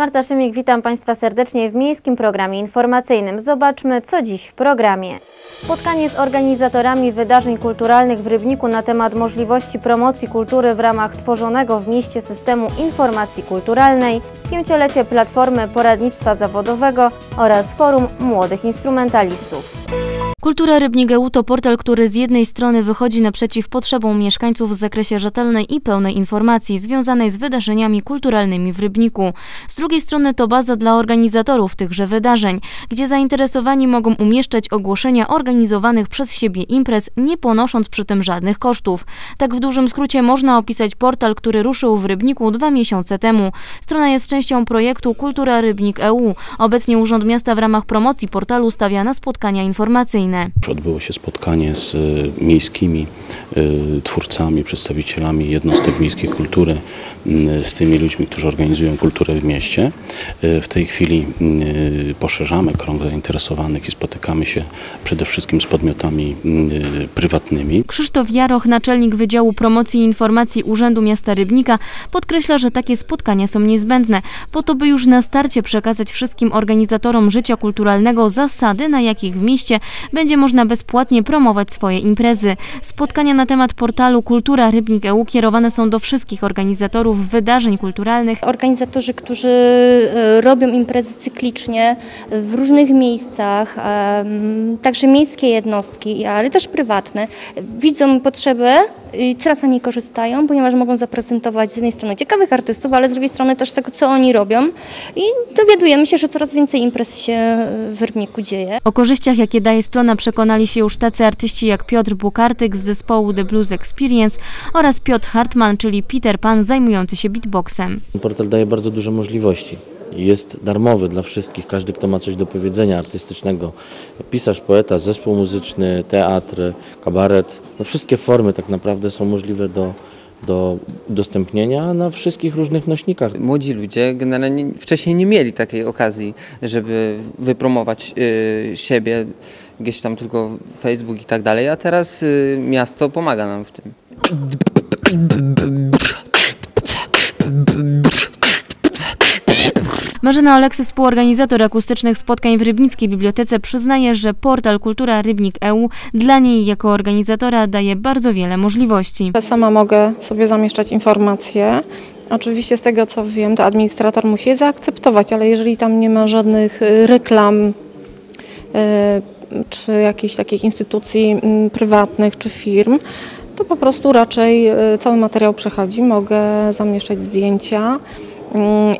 Marta Szymik, witam Państwa serdecznie w Miejskim Programie Informacyjnym. Zobaczmy, co dziś w programie. Spotkanie z organizatorami wydarzeń kulturalnych w Rybniku na temat możliwości promocji kultury w ramach tworzonego w mieście systemu informacji kulturalnej, pięciolecie Platformy Poradnictwa Zawodowego oraz Forum Młodych Instrumentalistów. Kultura Rybnik EU to portal, który z jednej strony wychodzi naprzeciw potrzebom mieszkańców w zakresie rzetelnej i pełnej informacji związanej z wydarzeniami kulturalnymi w Rybniku. Z drugiej strony to baza dla organizatorów tychże wydarzeń, gdzie zainteresowani mogą umieszczać ogłoszenia organizowanych przez siebie imprez, nie ponosząc przy tym żadnych kosztów. Tak w dużym skrócie można opisać portal, który ruszył w Rybniku dwa miesiące temu. Strona jest częścią projektu Kultura Rybnik EU. Obecnie Urząd Miasta w ramach promocji portalu stawia na spotkania informacyjne. Odbyło się spotkanie z y, miejskimi y, twórcami, przedstawicielami jednostek miejskiej kultury, y, z tymi ludźmi, którzy organizują kulturę w mieście. W tej chwili poszerzamy krąg zainteresowanych i spotykamy się przede wszystkim z podmiotami prywatnymi. Krzysztof Jaroch, naczelnik Wydziału Promocji i Informacji Urzędu Miasta Rybnika, podkreśla, że takie spotkania są niezbędne, po to by już na starcie przekazać wszystkim organizatorom życia kulturalnego zasady, na jakich w mieście będzie można bezpłatnie promować swoje imprezy. Spotkania na temat portalu Kultura Rybnik EU kierowane są do wszystkich organizatorów wydarzeń kulturalnych, Organizatorzy, którzy e, robią imprezy cyklicznie w różnych miejscach, em, także miejskie jednostki, ale też prywatne, widzą potrzebę i coraz na niej korzystają, ponieważ mogą zaprezentować z jednej strony ciekawych artystów, ale z drugiej strony też tego, co oni robią i dowiadujemy się, że coraz więcej imprez się w Rybniku dzieje. O korzyściach, jakie daje strona, przekonali się już tacy artyści jak Piotr Bukartyk z zespołu The Blues Experience oraz Piotr Hartman, czyli Peter Pan zajmujący się beatboxem. Portal daje bardzo duże możliwości. Jest darmowy dla wszystkich, każdy, kto ma coś do powiedzenia artystycznego. Pisarz, poeta, zespół muzyczny, teatr, kabaret. No wszystkie formy tak naprawdę są możliwe do, do udostępnienia na wszystkich różnych nośnikach. młodzi ludzie generalnie wcześniej nie mieli takiej okazji, żeby wypromować y, siebie gdzieś tam tylko Facebook i tak dalej, a teraz y, miasto pomaga nam w tym. Marzena Oleksy, współorganizator akustycznych spotkań w Rybnickiej Bibliotece, przyznaje, że portal Kultura Rybnik EU dla niej jako organizatora daje bardzo wiele możliwości. Ja Sama mogę sobie zamieszczać informacje. Oczywiście z tego co wiem, to administrator musi je zaakceptować, ale jeżeli tam nie ma żadnych y, reklam y, czy jakichś takich instytucji mm, prywatnych czy firm, to po prostu raczej y, cały materiał przechodzi. Mogę zamieszczać zdjęcia,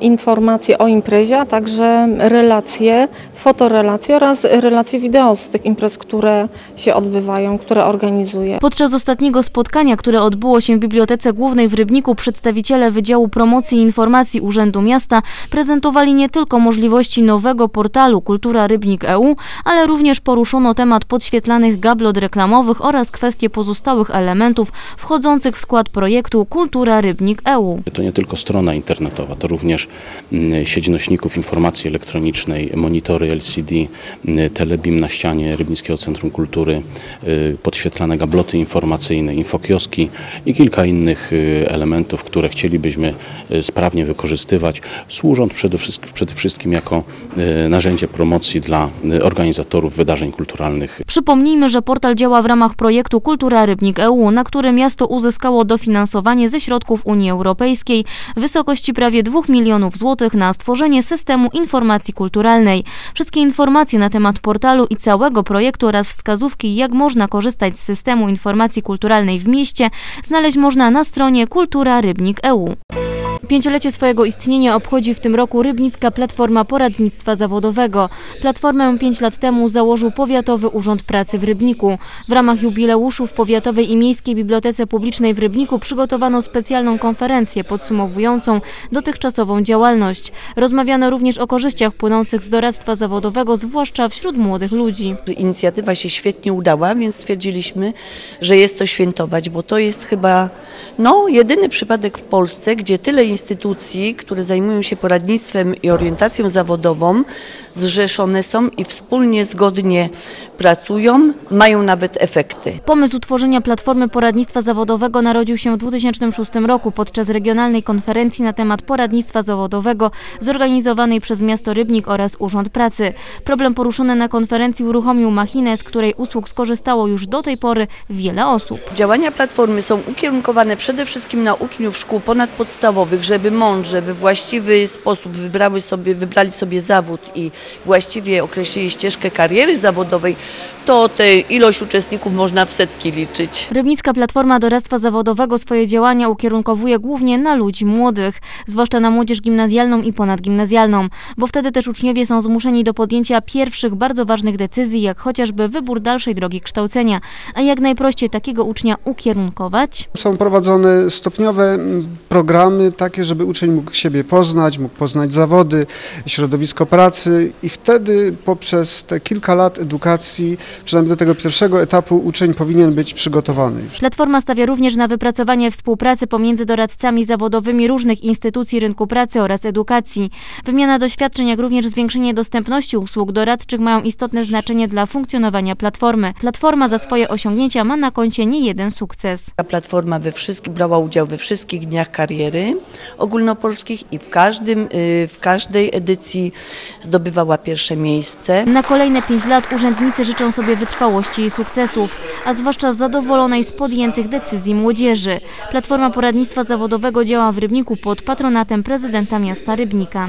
informacje o imprezie, a także relacje, fotorelacje oraz relacje wideo z tych imprez, które się odbywają, które organizuję. Podczas ostatniego spotkania, które odbyło się w Bibliotece Głównej w Rybniku, przedstawiciele Wydziału Promocji i Informacji Urzędu Miasta prezentowali nie tylko możliwości nowego portalu Kultura Rybnik EU, ale również poruszono temat podświetlanych gablot reklamowych oraz kwestie pozostałych elementów wchodzących w skład projektu Kultura Rybnik EU. To nie tylko strona internetowa, to również mm, sieć nośników informacji elektronicznej, monitory LCD, mm, telebim na ścianie Rybnickiego Centrum Kultury, y, podświetlane gabloty informacyjne, infokioski i kilka innych y, elementów, które chcielibyśmy y, sprawnie wykorzystywać, służąc przede wszystkim, przede wszystkim jako narzędzie promocji dla organizatorów wydarzeń kulturalnych. Przypomnijmy, że portal działa w ramach projektu Kultura Rybnik EU, na który miasto uzyskało dofinansowanie ze środków Unii Europejskiej w wysokości prawie 2 milionów złotych na stworzenie systemu informacji kulturalnej. Wszystkie informacje na temat portalu i całego projektu oraz wskazówki, jak można korzystać z systemu informacji kulturalnej w mieście, znaleźć można na stronie Kultura Rybnik EU. Pięciolecie swojego istnienia obchodzi w tym roku Rybnicka Platforma Poradnictwa Zawodowego. Platformę pięć lat temu założył Powiatowy Urząd Pracy w Rybniku. W ramach jubileuszu w Powiatowej i Miejskiej Bibliotece Publicznej w Rybniku przygotowano specjalną konferencję podsumowującą dotychczasową działalność. Rozmawiano również o korzyściach płynących z doradztwa zawodowego, zwłaszcza wśród młodych ludzi. Inicjatywa się świetnie udała, więc stwierdziliśmy, że jest to świętować, bo to jest chyba no, jedyny przypadek w Polsce, gdzie tyle instytucji, które zajmują się poradnictwem i orientacją zawodową, zrzeszone są i wspólnie, zgodnie pracują, mają nawet efekty. Pomysł utworzenia Platformy Poradnictwa Zawodowego narodził się w 2006 roku podczas regionalnej konferencji na temat poradnictwa zawodowego zorganizowanej przez miasto Rybnik oraz Urząd Pracy. Problem poruszony na konferencji uruchomił machinę, z której usług skorzystało już do tej pory wiele osób. Działania Platformy są ukierunkowane przede wszystkim na uczniów szkół ponadpodstawowych, żeby mądrze, we właściwy sposób wybrały sobie, wybrali sobie zawód i właściwie określili ścieżkę kariery zawodowej, to tę ilość uczestników można w setki liczyć. Rybnicka Platforma Doradztwa Zawodowego swoje działania ukierunkowuje głównie na ludzi młodych, zwłaszcza na młodzież gimnazjalną i ponadgimnazjalną, bo wtedy też uczniowie są zmuszeni do podjęcia pierwszych bardzo ważnych decyzji, jak chociażby wybór dalszej drogi kształcenia. A jak najprościej takiego ucznia ukierunkować? Są prowadzone stopniowe programy takie, żeby uczeń mógł siebie poznać, mógł poznać zawody, środowisko pracy i wtedy poprzez te kilka lat edukacji, przynajmniej do tego pierwszego etapu uczeń powinien być przygotowany już. Platforma stawia również na wypracowanie współpracy pomiędzy doradcami zawodowymi różnych instytucji rynku pracy oraz edukacji. Wymiana doświadczeń, jak również zwiększenie dostępności usług doradczych mają istotne znaczenie dla funkcjonowania platformy. Platforma za swoje osiągnięcia ma na koncie nie jeden sukces. Ta platforma we wszystkich, brała udział we wszystkich dniach kariery ogólnopolskich i w, każdym, y, w każdej edycji zdobywała pierwsze miejsce. Na kolejne pięć lat urzędnicy życzą sobie wytrwałości i sukcesów, a zwłaszcza zadowolonej z podjętych decyzji młodzieży. Platforma Poradnictwa Zawodowego działa w Rybniku pod patronatem prezydenta miasta Rybnika.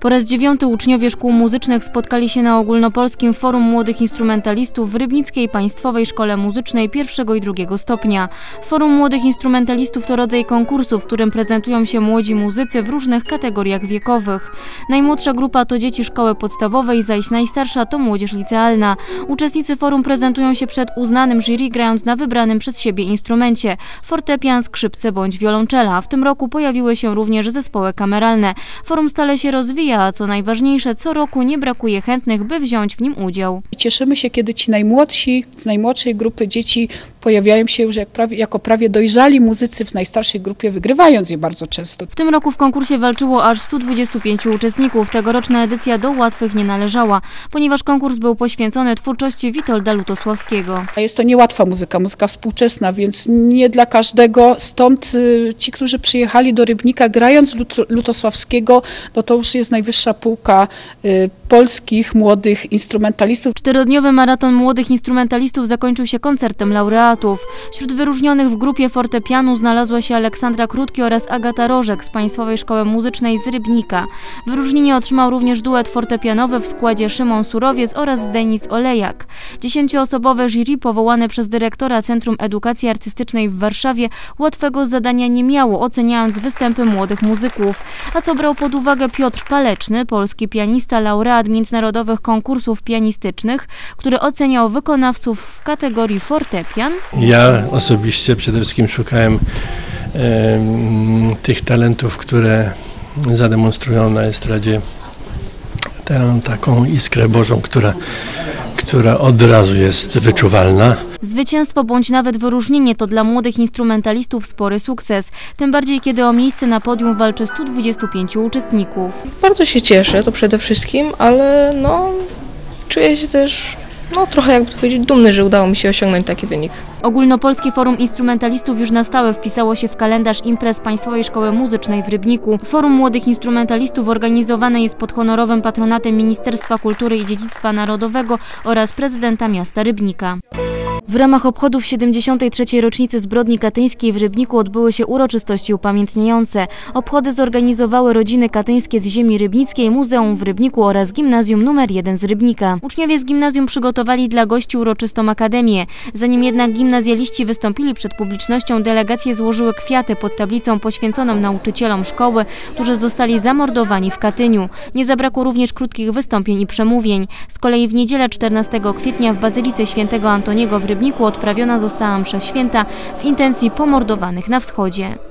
Po raz dziewiąty uczniowie szkół muzycznych spotkali się na ogólnopolskim Forum Młodych Instrumentalistów w Rybnickiej Państwowej Szkole Muzycznej pierwszego i drugiego stopnia. Forum Młodych Instrumentalistów to rodzaj konkursu, w którym prezentują się młodzi muzycy w różnych kategoriach wiekowych. Najmłodsza grupa to dzieci szkoły podstawowej, zaś najstarsza to młodzież licealna. Uczestnicy forum prezentują się przed uznanym jury, grając na wybranym przez siebie instrumencie fortepian, skrzypce bądź wiolonczela. W tym roku pojawiły się również zespoły kameralne. Forum stale się rozwija, a co najważniejsze, co roku nie brakuje chętnych, by wziąć w nim udział. Cieszymy się, kiedy ci najmłodsi z najmłodszej grupy dzieci pojawiają się już jak prawie, jako prawie dojrzali muzycy w najstarszej grupie, wygrywając je bardzo często. W tym roku w konkursie walczyło aż 125 uczestników. Tegoroczna edycja do łatwych nie należała, ponieważ konkurs był poświęcony twórczości Witolda Lutosławskiego. Jest to niełatwa muzyka, muzyka współczesna, więc nie dla każdego. Stąd y, ci, którzy przyjechali do Rybnika grając Lut- Lutosławskiego, no to już jest najwyższa półka y, polskich młodych instrumentalistów. Czterodniowy maraton młodych instrumentalistów zakończył się koncertem laureatów. Wśród wyróżnionych w grupie fortepianu znalazła się Aleksandra Krótki oraz Agata Rożek z Państwowej Szkoły Muzycznej z Rybnika. Wyróżnienie otrzymał również duet fortepianowy w składzie Szymon Surowiec oraz Denis Olejak. Dziesięcioosobowe jury powołane przez dyrektora Centrum Edukacji Artystycznej w Warszawie łatwego zadania nie miało, oceniając występy młodych muzyków. A co brał pod uwagę Piotr Paleczny, polski pianista, laureat międzynarodowych konkursów pianistycznych, który oceniał wykonawców w kategorii fortepian? Ja osobiście przede wszystkim szukałem em, tych talentów, które zademonstrują na estradzie tę taką iskrę Bożą, która, która od razu jest wyczuwalna. Zwycięstwo bądź nawet wyróżnienie to dla młodych instrumentalistów spory sukces, tym bardziej kiedy o miejsce na podium walczy 125 uczestników. Bardzo się cieszę, to przede wszystkim, ale no czuję się też no trochę jakby powiedzieć dumny, że udało mi się osiągnąć taki wynik. Ogólnopolskie Forum Instrumentalistów już na stałe wpisało się w kalendarz imprez Państwowej Szkoły Muzycznej w Rybniku. Forum Młodych Instrumentalistów organizowane jest pod honorowym patronatem Ministerstwa Kultury i Dziedzictwa Narodowego oraz prezydenta miasta Rybnika. W ramach obchodów 73. rocznicy zbrodni katyńskiej w Rybniku odbyły się uroczystości upamiętniające. Obchody zorganizowały rodziny katyńskie z ziemi rybnickiej, Muzeum w Rybniku oraz Gimnazjum nr 1 z Rybnika. Uczniowie z gimnazjum przygotowali dla gości uroczystą akademię. Zanim jednak gimnazjaliści wystąpili przed publicznością, delegacje złożyły kwiaty pod tablicą poświęconą nauczycielom szkoły, którzy zostali zamordowani w Katyniu. Nie zabrakło również krótkich wystąpień i przemówień. Z kolei w niedzielę 14 kwietnia w Bazylice Świętego Antoniego w Rybniku odprawiona została msza święta w intencji pomordowanych na wschodzie.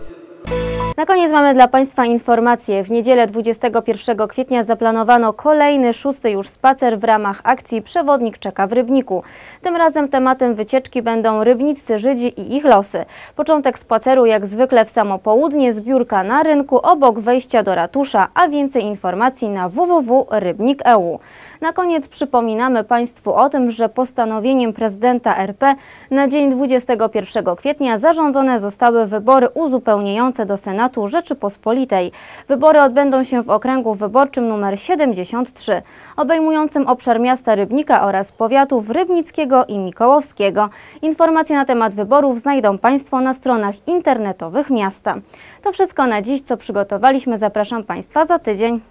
Na koniec mamy dla Państwa informację. W niedzielę 21 kwietnia zaplanowano kolejny, szósty już spacer w ramach akcji Przewodnik czeka w Rybniku. Tym razem tematem wycieczki będą rybniccy Żydzi i ich losy. Początek spaceru jak zwykle w samo południe, zbiórka na rynku obok wejścia do ratusza, a więcej informacji na www.rybnik.eu. Na koniec przypominamy Państwu o tym, że postanowieniem prezydenta RP na dzień 21 kwietnia zarządzone zostały wybory uzupełniające do Senatu Rzeczypospolitej. Wybory odbędą się w okręgu wyborczym nr 73, obejmującym obszar miasta Rybnika oraz powiatów rybnickiego i mikołowskiego. Informacje na temat wyborów znajdą Państwo na stronach internetowych miasta. To wszystko na dziś, co przygotowaliśmy. Zapraszam Państwa za tydzień.